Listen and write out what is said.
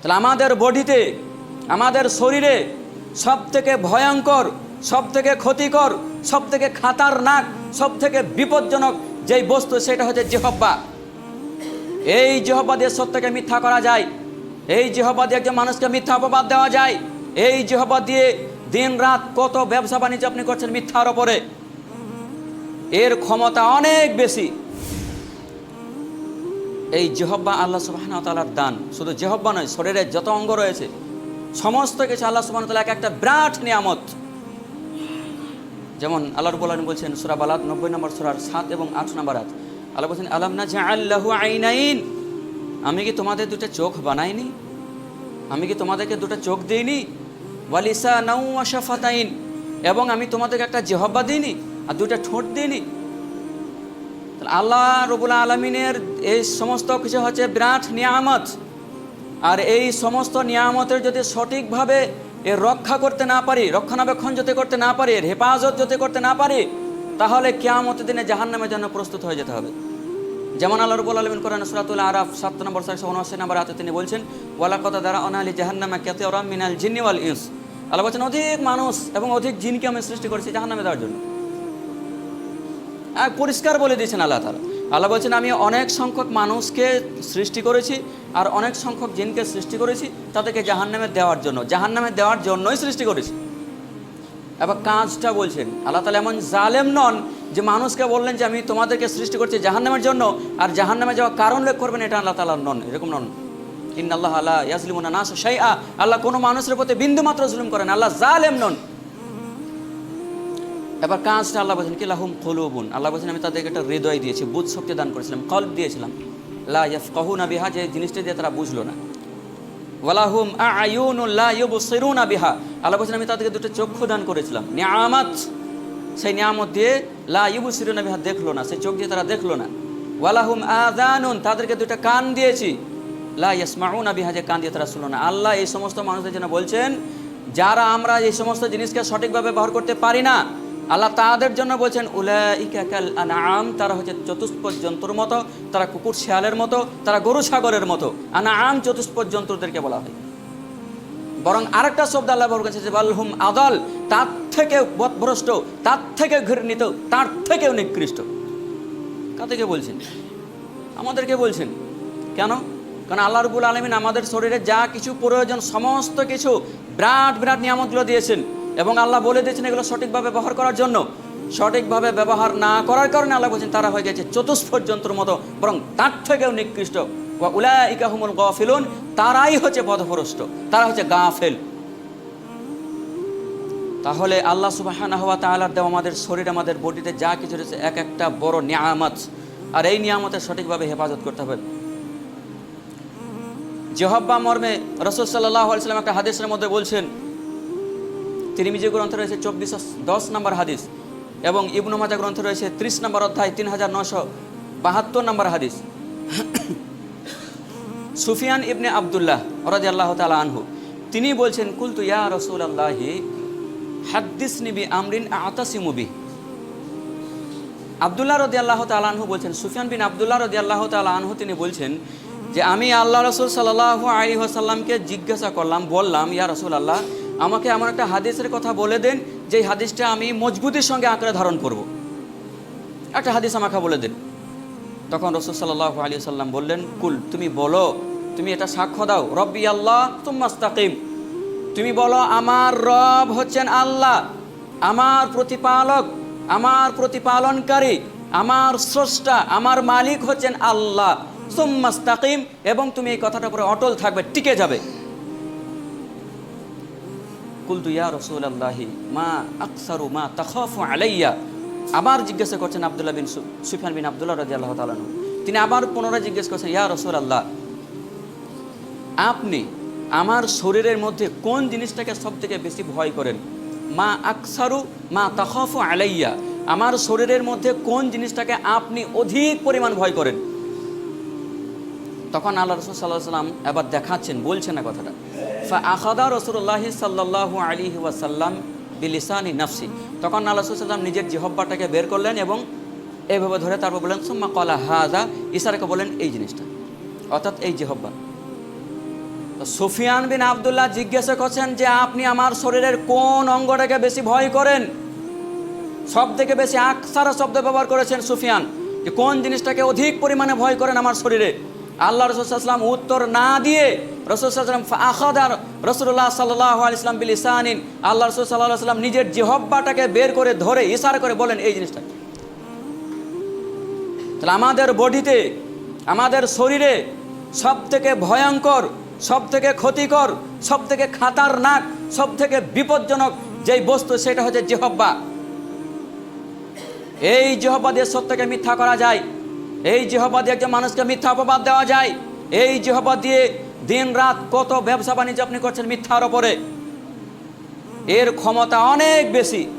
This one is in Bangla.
তাহলে আমাদের বডিতে, আমাদের শরীরে সব থেকে ভয়ঙ্কর সব থেকে ক্ষতিকর সব থেকে খাতারনাক সব থেকে বিপজ্জনক যেই বস্তু, সেটা হচ্ছে জেহব্বা এই জেহব্বা দিয়ে সত্যকে মিথ্যা করা যায়। এই জেহব্বা দিয়ে একজন মানুষকে মিথ্যা অপবাদ দেওয়া যায়। এই জেহব্বা দিয়ে দিন রাত কত ব্যবসা বাণিজ্য আপনি করছেন মিথ্যার ওপরে। এর ক্ষমতা অনেক বেশি। এই জেহব্বা আল্লাহ সুবাহন তালার দান। শুধু জেহব্বা নয় শরীরের যত অঙ্গ রয়েছে, সমস্ত কিছু আল্লাহ সুবাহন তালা এক একটা বিরাট নিয়ামত। যেমন আল্লাহ রবুল আলম বলছেন, সুরা বালাত নব্বই নম্বর সুরার সাত এবং আট নম্বর আট আল্লাহ বলছেন, আলম না যে আল্লাহু আইনাইন? আমি কি তোমাদের দুটো চোখ বানাইনি? আমি কি তোমাদেরকে দুটো চোখ দিইনি? ওয়ালিসা নাউ আশাফাতাইন এবং আমি তোমাদেরকে একটা জেহব্বা দিইনি আর দুটা ঠোঁট দিইনি? আল্লাহ রবুল আলমিনের এই সমস্ত কিছু হচ্ছে বিরাট নিয়ামত। আর এই সমস্ত নিয়ামতের যদি সঠিকভাবে এর রক্ষা করতে না পারি, রক্ষণাবেক্ষণ যদি করতে না পারি, এর হেফাজত যদি করতে না পারি, তাহলে কেয়ামতের দিনে জাহান্নামের জন্য প্রস্তুত হয়ে যেতে হবে। যেমন আল্লাহ রবুল আলমিন করেন সুরাতুল আরাফ সাত নম্বর সাতশো উনআশি নম্বর হাতে তিনি বলছেন ওয়ালা কথা দ্বারা অনালি জাহান্নামা কেতে ওরাম মিনাল জিন্নিওয়াল ইউস আল্লাহ বলছেন, অধিক মানুষ এবং অধিক জিনকে আমি সৃষ্টি করেছি জাহান্নামে দেওয়ার জন্য। পরিষ্কার বলে দিয়েছেন আল্লাহ তালা আল্লাহ বলছেন, আমি অনেক সংখ্যক মানুষকে সৃষ্টি করেছি আর অনেক সংখ্যক জিনকে সৃষ্টি করেছি তাদেরকে জাহান্নামে দেওয়ার জন্য। জাহান্নামে দেওয়ার জন্যই সৃষ্টি করেছি। এবার কাজটা বলছেন, আল্লাহ তালা এমন জালেম নন যে মানুষকে বললেন যে আমি তোমাদেরকে সৃষ্টি করছি জাহান্নামের জন্য আর জাহান্নামে যাওয়ার কারণ উল্লেখ করবেন এটা আল্লাহ তালা নন, এরকম নন। ইন আল্লাহ আল্লাহ ইয়াসলিমুনা নাস শাই আল্লাহ কোনো মানুষের প্রতি বিন্দু মাত্র জুলুম করেন আল্লাহ জালেম নন। এবার কাজটা আল্লাহ বলছেন কি, লাহুম কলুবুন। আল্লাহ বলছেন, আমি তাদেরকে একটা হৃদয় দিয়েছি, বুধ শক্তি দান করেছিলাম, কল্প দিয়েছিলাম। লা ইয়াফকাহুনা বিহা, যে জিনিসটা দিয়ে তারা বুঝলো না। ওয়ালাহুম আয়ুনুল্লাহ ইউবসিরুনা বিহা। আল্লাহ বলছেন, আমি তাদেরকে দুটো চক্ষু দান করেছিলাম। নিয়ামত, সেই নিয়ামত দিয়ে লা ইউবসিরুনা বিহা দেখল না, সেই চোখ দিয়ে তারা দেখল না। ওয়ালাহুম আযানুন, তাদেরকে দুটো কান দিয়েছি। লা ইয়াসমাউনা বিহা, যে কান দিয়ে তারা শুনলো না। আল্লাহ এই সমস্ত মানুষদের জন্য বলছেন, যারা আমরা এই সমস্ত জিনিসকে সঠিকভাবে ব্যবহার করতে পারি না আল্লাহ তাদের জন্য বলছেন উলাইকাল তারা হচ্ছে চতুষ্পদ জন্তুর মতো, তারা কুকুর শেয়ালের মতো, তারা গরু সাগরের মতো। আনাম চতুষ্পদ জন্তুদেরকে বলা হয়। বরং আরেকটা শব্দ আল্লাহ করেছে যে, বালহুম আদল, তার থেকে বদভ্রষ্ট, তার থেকে ঘৃণিত, তার থেকেও নিকৃষ্ট। কাদেরকে বলছেন? আমাদেরকে বলছেন। কেন? কারণ আল্লাহ রবুল আলমিন আমাদের শরীরে যা কিছু প্রয়োজন, সমস্ত কিছু বিরাট বিরাট নিয়ামতগুলো দিয়েছেন। এবং আল্লাহ বলে দিয়েছেন এগুলো সঠিকভাবে ব্যবহার করার জন্য। সঠিকভাবে ব্যবহার না করার কারণে আল্লাহ বলছেন, তারা হয়ে গেছে চতুষ্পদ যন্ত্র মতো, বরং তার থেকেও নিকৃষ্ট ইকাহুমুল গফিলুন, তারাই হচ্ছে পথভ্রষ্ট তারা হচ্ছে গাফেল। তাহলে আল্লাহ সুবাহানা হওয়া তাআলার দেওয়া আমাদের শরীর, আমাদের বডিতে যা কিছু রয়েছে, এক একটা বড় নিয়ামত। আর এই নিয়ামতের সঠিকভাবে হেফাজত করতে হবে। জেহব্বা মর্মে রসুল সাল্লাহ আলাইসাল্লাম একটা হাদিসের মধ্যে বলছেন তিরিমিজি গ্রন্থ রয়েছে চব্বিশ দশ নম্বর হাদিস এবং ইবনু মাজা গ্রন্থ রয়েছে ত্রিশ নম্বর অধ্যায় তিন হাজার নশো বাহাত্তর নম্বর হাদিস। সুফিয়ান ইবনে আবদুল্লাহ রাজি আল্লাহ তালা আনহু, তিনি বলছেন, কুলতু ইয়া রসুল আল্লাহি হাদ্দিস নিবি আমরিন আতাসি আতাসিমুবি আবদুল্লাহ রদি আল্লাহ তালাহু বলছেন, সুফিয়ান বিন আবদুল্লাহ রদি আল্লাহ তালাহু তিনি বলছেন যে, আমি আল্লাহ রসুল সাল্লাহ আলী আসাল্লামকে জিজ্ঞাসা করলাম, বললাম, ইয়া রসুল আল্লাহ আমাকে এমন একটা হাদিসের কথা বলে দেন, যেই হাদিসটা আমি মজবুতির সঙ্গে আঁকড়ে ধারণ করব। একটা হাদিস আমাকে বলে দেন। তখন রসুল সাল্লাহ আলী সাল্লাম বললেন, কুল, তুমি বলো, তুমি এটা সাক্ষ্য দাও। রব্বি আল্লাহ তুমাস্তাকিম তুমি বলো, আমার রব হচ্ছেন আল্লাহ, আমার প্রতিপালক, আমার প্রতিপালনকারী, আমার স্রষ্টা, আমার মালিক হচ্ছেন আল্লাহ। সুম্মাস্তাকিম এবং তুমি এই কথাটার উপরে অটল থাকবে, টিকে যাবে। কুলতু, ইয়া রসুল আল্লাহি মা আকসারু, মা তখফু আলাইয়া। আবার জিজ্ঞাসা করছেন আবদুল্লাহ বিন সুফিয়ান বিন আবদুল্লাহ রাজি আল্লাহ তিনি আবার পুনরায় জিজ্ঞেস করছেন, ইয়া রসুল আল্লাহ আপনি আমার শরীরের মধ্যে কোন জিনিসটাকে সব থেকে বেশি ভয় করেন? মা আকসারু, মা তখফু আলাইয়া, আমার শরীরের মধ্যে কোন জিনিসটাকে আপনি অধিক পরিমাণ ভয় করেন? তখন আল্লাহ রসুল সাল্লাহ সাল্লাম এবার দেখাচ্ছেন, বলছেন না কথাটা। আখাদা রসুল্লাহ সাল্লাহ আলী ওয়াসাল্লাম বিলিসানি নাফসি তখন আল্লাহ সাল্লাম নিজের জিহব্বাটাকে বের করলেন এবং এইভাবে ধরে তারপর বললেন, সুম্মা কলা হাজা ইসারাকে বলেন এই জিনিসটা। অর্থাৎ এই জিহব্বা সুফিয়ান বিন আবদুল্লাহ জিজ্ঞাসা করছেন যে, আপনি আমার শরীরের কোন অঙ্গটাকে বেশি ভয় করেন? সব থেকে বেশি আকসারা শব্দ ব্যবহার করেছেন সুফিয়ান, যে কোন জিনিসটাকে অধিক পরিমাণে ভয় করেন আমার শরীরে। আল্লাহ রসুলাম উত্তর না দিয়ে রসুলাম আখাদার রসুল্লাহ সাল্লাহ ইসলাম বিল ইসানিন আল্লাহ রসুল সাল্লাহ সাল্লাম নিজের জিহব্বাটাকে বের করে ধরে ইশারা করে বলেন, এই জিনিসটা। তাহলে আমাদের বডিতে, আমাদের শরীরে সব থেকে ভয়ঙ্কর সব থেকে ক্ষতিকর সব থেকে খাতারনাক সব থেকে বিপজ্জনক যেই বস্তু, সেটা হচ্ছে জেহব্বা। এই জেহব্বা দিয়ে সত্যকে মিথ্যা করা যায়। এই জেহব্বা দিয়ে একজন মানুষকে মিথ্যা অপবাদ দেওয়া যায়। এই জেহব্বা দিয়ে দিন রাত কত ব্যবসা বাণিজ্য আপনি করছেন মিথ্যার ওপরে? এর ক্ষমতা অনেক বেশি।